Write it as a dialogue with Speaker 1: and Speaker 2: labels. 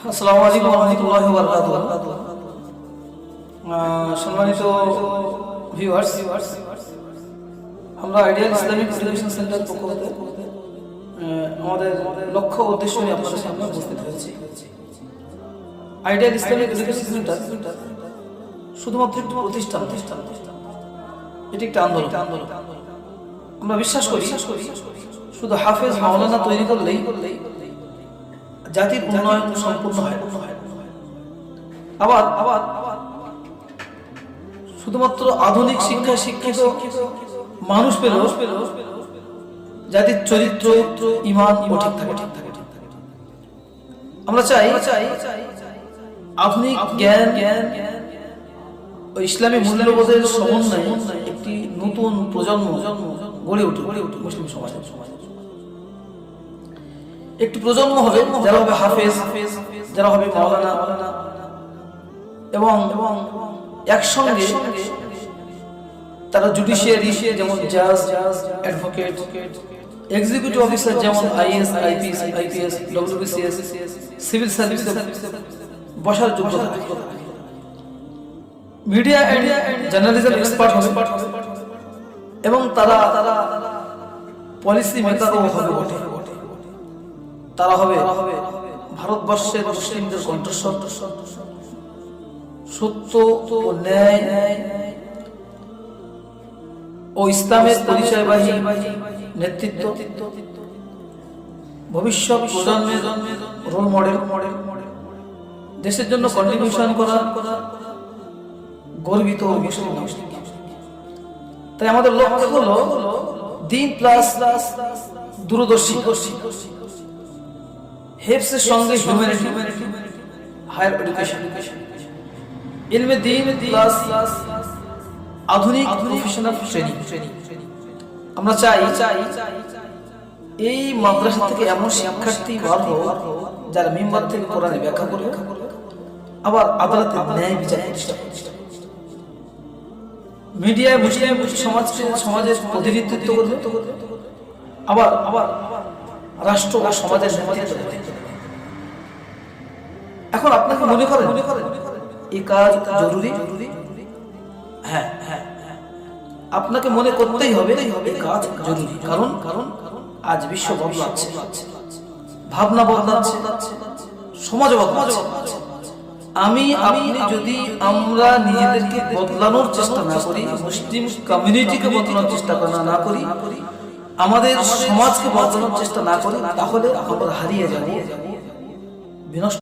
Speaker 1: আসসালামু আলাইকুম রহমতুল্লাহ সম্মানিত ভিউয়ার্স আমরা আইডিয়াল ইসলামিক এডুকেশন সেন্টার পক্ষ আহ, আমাদের লক্ষ্য উদ্দেশ্য নিয়ে আপনাদের সামনে উপস্থিত হয়েছি। আইডিয়াল ইসলামিক এডুকেশন সেন্টার শুধুমাত্র একটি প্রতিষ্ঠান এটি একটি আন্দোলন। আন্দোলন আমরা বিশ্বাস করি শুধু হাফেজ মাওলানা তৈরি করলেই করলেই জাতির উন্নয়ন সম্পূর্ণ হয়। আবার আবার শুধুমাত্র আধুনিক শিক্ষা শিক্ষিত মানুষ পেল জাতির চরিত্র, ইমান ঠিক থাকে ঠিক থাকে। আমরা চাই চাই আধুনিক জ্ঞান জ্ঞান ও ইসলামী মূল্যবোধের সমন্বয়ে একটি নতুন প্রজন্ম গড়ে উঠে গড়ে মুসলিম সমাজ সমাজ একটি প্রজন্ম হবে যারা হবে হাফেজ যারা হবে মাওলানা এবং একসঙ্গে তারা জুডিশিয়ারি যেমন জাজ অ্যাডভোকেট এক্সিকিউটিভ অফিসার যেমন IAS IPS IPS WBCS civil service বসার যোগ্যতা মিডিয়া এন্ড জার্নালিজম এক্সপার্ট হবে। এবং তারা তারা পলিসি মেকারও হবে বটে। তারা হবে ভারতবর্ষের মুসলিমদের কণ্ঠস্বর। সত্য ও ন্যায় ও ইসলামের পরিচয়বাহী নেতৃত্ব। ভবিষ্যৎ প্রজন্মের রোল মডেল দেশের জন্য কন্ট্রিবিউশন করা গর্বিত তাই আমাদের লক্ষ্য হলো দিন প্লাস দূরদর্শী। হেফসের সঙ্গে হিউম্যানিটি হায়ার এডুকেশন ইলমে দিন প্লাস আধুনিক প্রফেশনাল ট্রেনিং আমরা চাই চাই এই মাদ্রাসা থেকে এমন শিক্ষার্থী বার হোক যারা মিম্বার থেকে কোরআনে ব্যাখ্যা করবে আবার আদালতে ন্যায় বিচার প্রতিষ্ঠা। মিডিয়ায় মুসলিম সমাজকে সমাজের প্রতিনিধিত্ব করবে। আবার আবার রাষ্ট্র ও সমাজের এখন আপনাকে মনে করেন এই কাজ জরুরি? হ্যাঁ হ্যাঁ হ্যাঁ। আপনাকে মনে করতেই হবে এই কাজ জরুরি, কারণ কারণ আজ বিশ্ব বদলাচ্ছে। ভাবনা বদলাচ্ছে সমাজ বদলাচ্ছে। আমি, আপনি যদি আমরা নিজেদেরকে বদলানোর চেষ্টা না করি, মুসলিম কমিউনিটিকে বদলানোর চেষ্টা না করি আমাদের সমাজকে বদলানোর চেষ্টা না করি তাহলে আমরা হারিয়ে যাব। বিনষ্ট